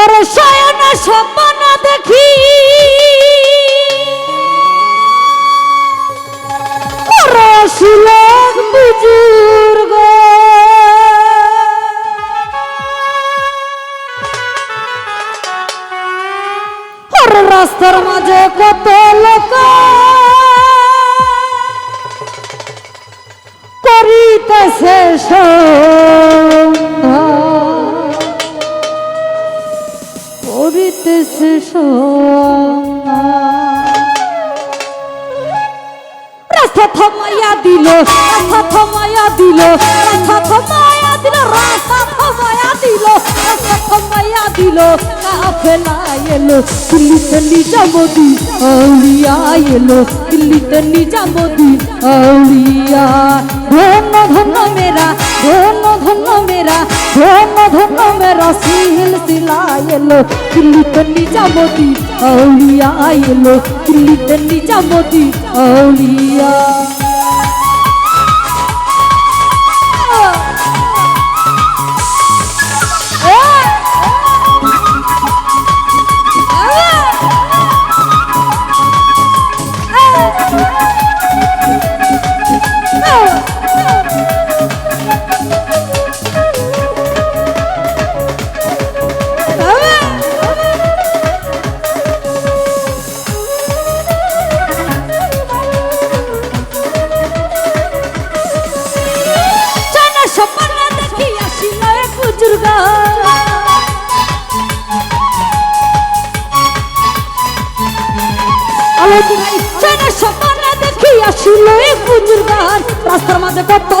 ওরে শয়ন স্বপ্ন দেখি। ওরে শিলক বুজুর্গ। ওরে রাস্তার মাঝে কত লোক। করিতেছে সন্ধ্যা রাস্তা থামাইয়া দিল রাস্তা থামাইয়া দিল রাস্তা থামাইয়া দিল রাস্তা থামাইয়া দিল রাস্তা থামাইয়া এলো দিল্লিতে নিজামতি আউলিয়া এলো দিল্লিতে নিজামতি আউলিয়া ধন্য ধন্য মেরা ধন্য ধন্য ধন্য ধন্য মেরা সিল সিলা এলো দিল্লিতে নিজামতি আউলিয়া এলো দিল্লিতে নিজামতি আউলিয়া।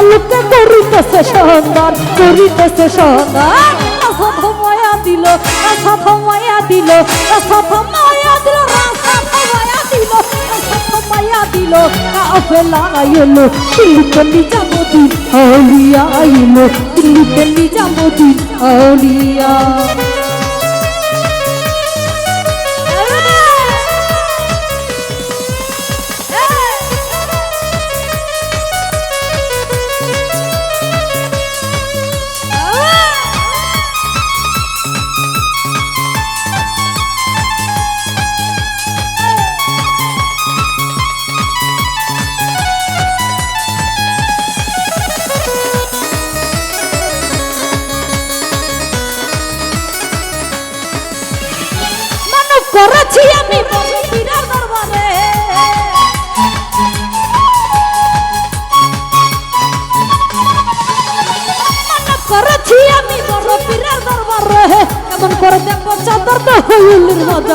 মাঝে কত লোকে করিতেছে সন্ধান। করিতেছে সন্ধান রাস্তা থামায়া দিল রাস্তা থামায়া দিল রাস্তা থামায়া দিল রাস্তা থামায়া দিল রাস্তা থামায়া দিল আউলিয়া।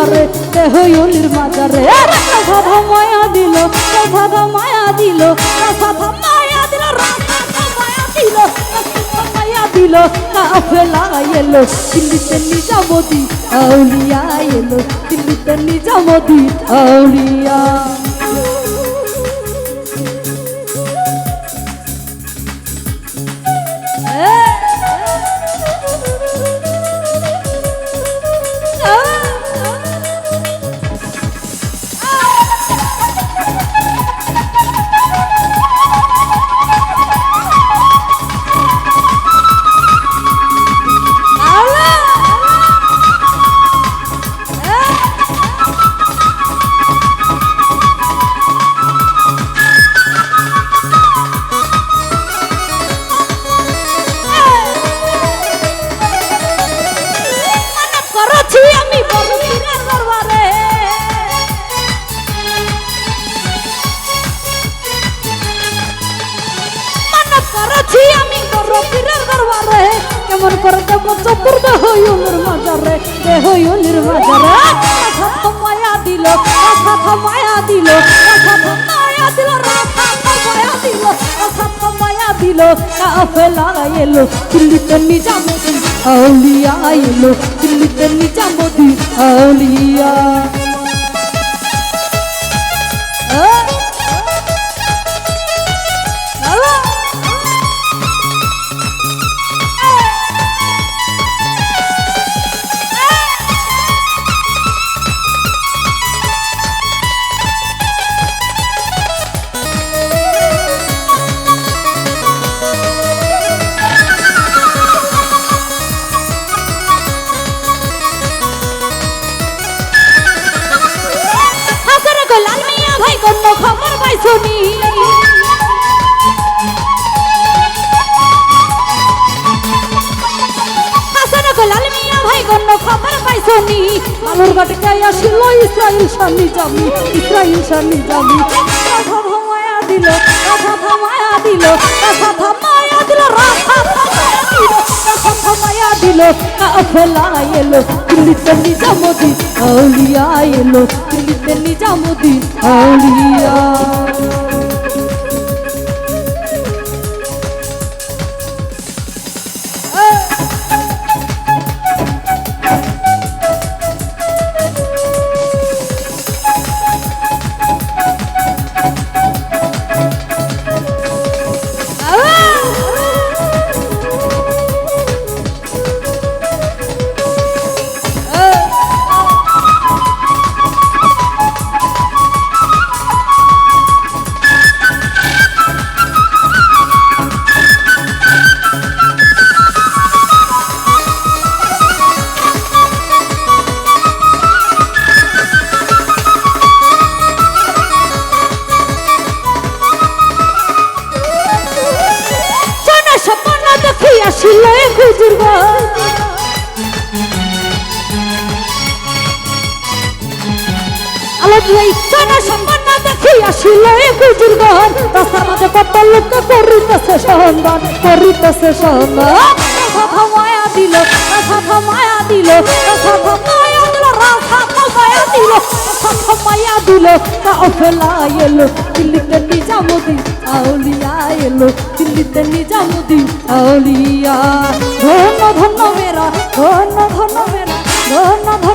মাজারে তে হইলির মাজারে। সাধা মায়া দিল সাধা মায়া দিল সাধা মায়া দিল মায়া দিল মায়া দিল কাফেলা এলো, দিল্লিতে আউলিয়া এলো, দিল্লিতে আউলিয়া। কেমন করে দেব চতুর দেহ ইউলির মাজারে দেহ ইউলির মাজারে রাখা মায়া দিল, রাখা মায়া দিল, রাখা মায়া দিল, রাখা মায়া দিল, রাখা মায়া দিল কাফেলা এলো, দিল্লিতে নিজামুদ্দিন, আউলিয়া এলো, দিল্লিতে নিজামুদ্দিন, আউলিয়া। পাইছনি হাসান গোলাল মিয়া ভাই কোন খবর পাইছনি বালুর ঘাটে আসিল, ইসরাইল শানি জামি, ইসরাইল শানি জামি। রাধা মায়া দিল, রাধা মায়া দিল, রাধা মায়া দিল, রাধা মায়া দিল, রাধা মায়া দিল, কাফেলা এলো, দিল্লিতে নিজামুদ্দিন, আউলিয়া এলো। নিজামুদ্দিন আউলিয়া দুই সোনা স্বপ্ন দেখি আসিল হুজুর ঘর রাস্তার মাঝে কত লোক করিতেছে সন্ধান করিতেছে সন্ধান মায়া দিল মায়া দিল মায়া দিল মায়া দিল মায়া দিল। কাফেলা এলো, দিল্লিতে নিজামুদ্দিন, আউলিয়া এলো, দিল্লিতে নিজামুদ্দিন, আউলিয়া। ধন্য ধন্য মেরা, ধন্য ধন্য মেরা, ধন্য ধন্য